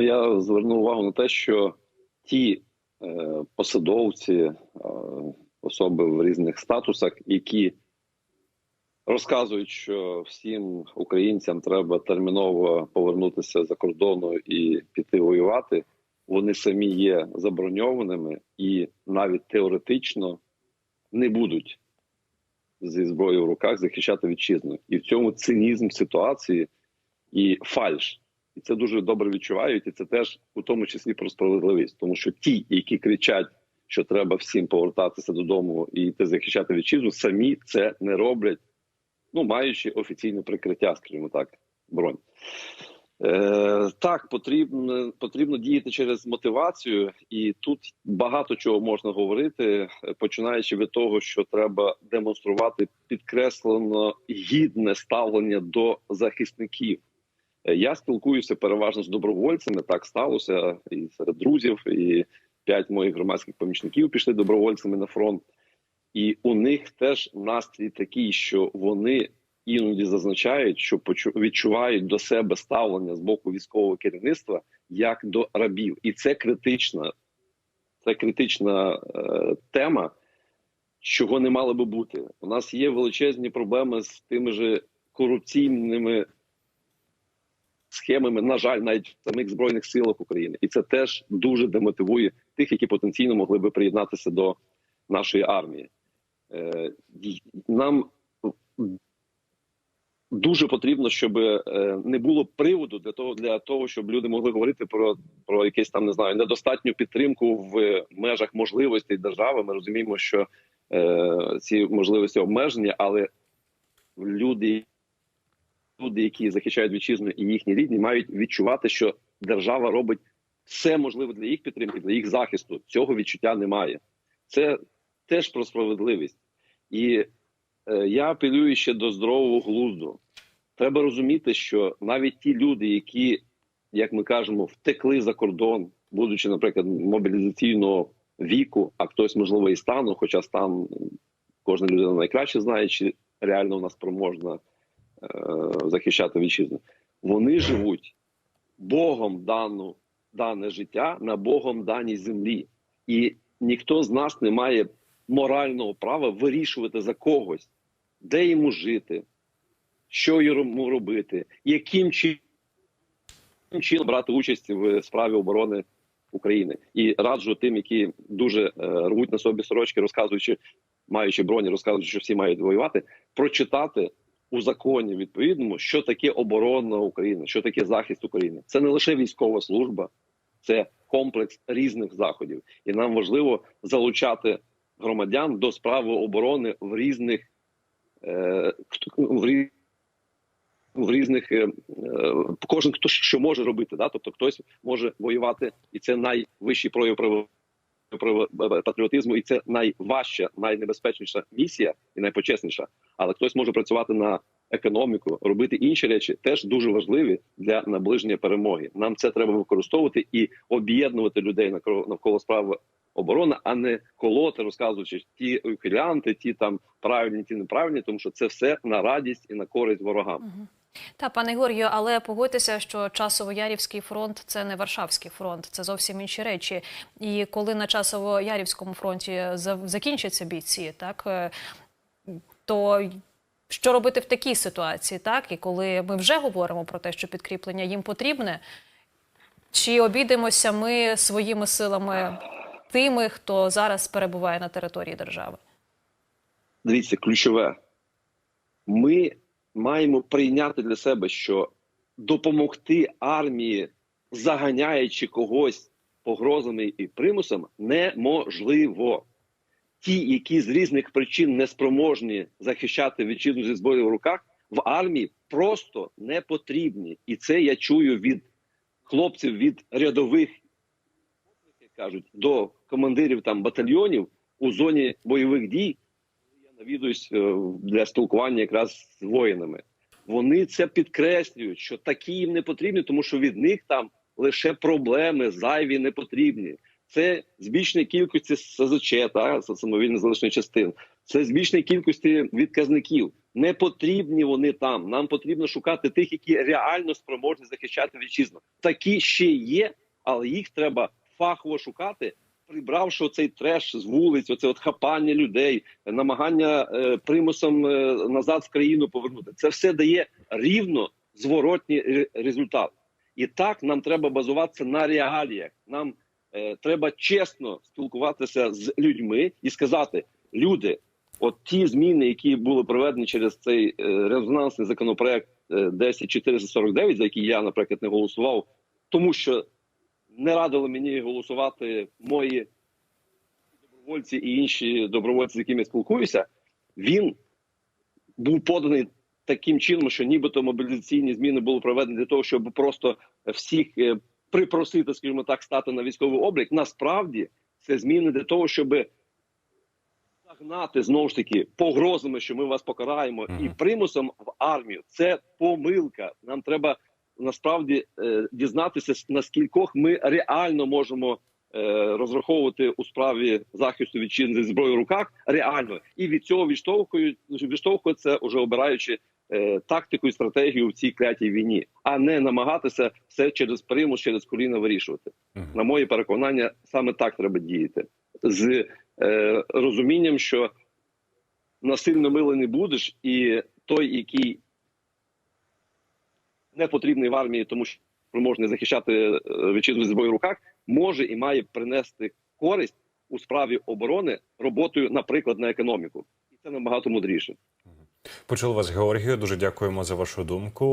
Я звернув увагу на те, що ті е, посадовці, е, особи в різних статусах, які розказують, що всім українцям треба терміново повернутися за кордону і піти воювати, вони самі є заброньованими і навіть теоретично не будуть зі зброєю в руках захищати вітчизну. І в цьому цинізм ситуації і фальш. І це дуже добре відчувають, і це теж у тому числі про справедливість, тому що ті, які кричать, що треба всім повертатися додому і йти захищати вітчизну, самі це не роблять, ну маючи офіційне прикриття, скажімо так, бронь. Е, Так, потрібно потрібно діяти через мотивацію, і тут багато чого можна говорити, починаючи від того, що треба демонструвати підкреслено гідне ставлення до захисників. Е, я спілкуюся переважно з добровольцями. Так сталося і серед друзів, і п'ять моїх громадських помічників пішли добровольцями на фронт, і у них теж настрій такий, що вони іноді зазначають, що відчувають до себе ставлення з боку військового керівництва як до рабів, і це критична, це критична е, тема, чого не мало би бути. У нас є величезні проблеми з тими ж корупційними схемами, на жаль, навіть в самих збройних силах України, і це теж дуже демотивує тих, які потенційно могли би приєднатися до нашої армії. Е, нам дуже потрібно, щоб е, не було приводу для того, для того, щоб люди могли говорити про про якесь там не знаю недостатню підтримку в межах можливостей держави. Ми розуміємо, що е, ці можливості обмежені, але люди люди, які захищають вітчизну і їхні рідні, мають відчувати, що держава робить все можливе для їх підтримки, для їх захисту. Цього відчуття немає. Це теж про справедливість. І е, я апелюю ще до здорового глузду. Треба розуміти, що навіть ті люди, які, як ми кажемо, втекли за кордон, будучи, наприклад, мобілізаційного віку, а хтось, можливо, і стану, хоча стан кожна людина найкраще знає, чи реально нас спроможна захищати вітчизну. Вони живуть Богом дану, дане життя на Богом даній землі, і ніхто з нас не має морального права вирішувати за когось, де йому жити, що йому робити, яким чином брати участь в справі оборони України. І раджу тим, які дуже е, рвуть на собі сорочки, розказуючи, маючи броні, розказуючи, що всі мають воювати, прочитати у законі відповідному, що таке оборона України, що таке захист України. Це не лише військова служба, це комплекс різних заходів, і нам важливо залучати громадян до справи оборони в різних е, в в різних е, кожен хто що може робити, да тобто хтось може воювати, і це найвищий прояв патріотизму, і це найважча, найнебезпечніша місія і найпочесніша. Але хтось може працювати на економіку, робити інші речі, теж дуже важливі для наближення перемоги. Нам це треба використовувати і об'єднувати людей навколо справи оборони, а не колоти, розказуючи ті ухилянти, ті там правильні, ті неправильні, тому що це все на радість і на користь ворогам. Та пане Георгію, але погодьтеся, що часово-ярівський фронт це не Варшавський фронт, це зовсім інші речі. І коли на часово-ярівському фронті закінчаться бійці, так е, то що робити в такій ситуації, так і коли ми вже говоримо про те, що підкріплення їм потрібне, чи обійдемося ми своїми силами тими, хто зараз перебуває на території держави? Дивіться, ключове. Ми маємо прийняти для себе, що допомогти армії, заганяючи когось погрозами і примусом, неможливо. Ті, які з різних причин не спроможні захищати вітчизну зі зброєю в руках, в армії просто не потрібні. І це я чую від хлопців від рядових як кажуть до командирів там батальйонів у зоні бойових дій Я навідуюсь е, для спілкування якраз з воїнами. Вони це підкреслюють, що такі їм не потрібні, тому що від них там лише проблеми зайві не потрібні. Це збільшення кількості СЗЧ, та самовільно залишних частин, це збільшення кількості відказників. Не потрібні вони там. Нам потрібно шукати тих, які реально спроможні захищати вітчизну. Такі ще є, але їх треба фахово шукати, прибравши цей треш з вулиць, оце от хапання людей, намагання е, примусом е, назад в країну повернути. Це все дає рівно зворотній ре- результат. І так нам треба базуватися на реаліях. Нам треба чесно спілкуватися з людьми і сказати: люди, от ті зміни, які були проведені через цей е, резонансний законопроект е, 10449, за який я, наприклад, не голосував, тому що не радили мені голосувати мої добровольці і інші добровольці, з якими спілкуюся, він був поданий таким чином, що нібито мобілізаційні зміни були проведені для того, щоб просто всіх е, припросити, скажімо так, стати на військовий облік. Насправді це зміни для того, щоб загнати знову ж таки погрозами, що ми вас покараємо, і примусом в армію. Це помилка. Нам треба насправді е, дізнатися, на скількох ми реально можемо е, розраховувати у справі захисту вітчизни зі зброєю в руках. Реально, і від цього відштовхують відштовхуються, уже обираючи тактику і стратегію в цій клятій війні, а не намагатися все через примус, через коліна вирішувати. На моє переконання, саме так треба діяти з е, розумінням, що насильно милий не будеш, і той, який не потрібний в армії, тому що спроможний захищати е, вітчизну зі зброєю в руках, може і має принести користь у справі оборони роботою, наприклад, на економіку, і це набагато мудріше. Почули вас, Георгію. Дуже дякуємо за вашу думку.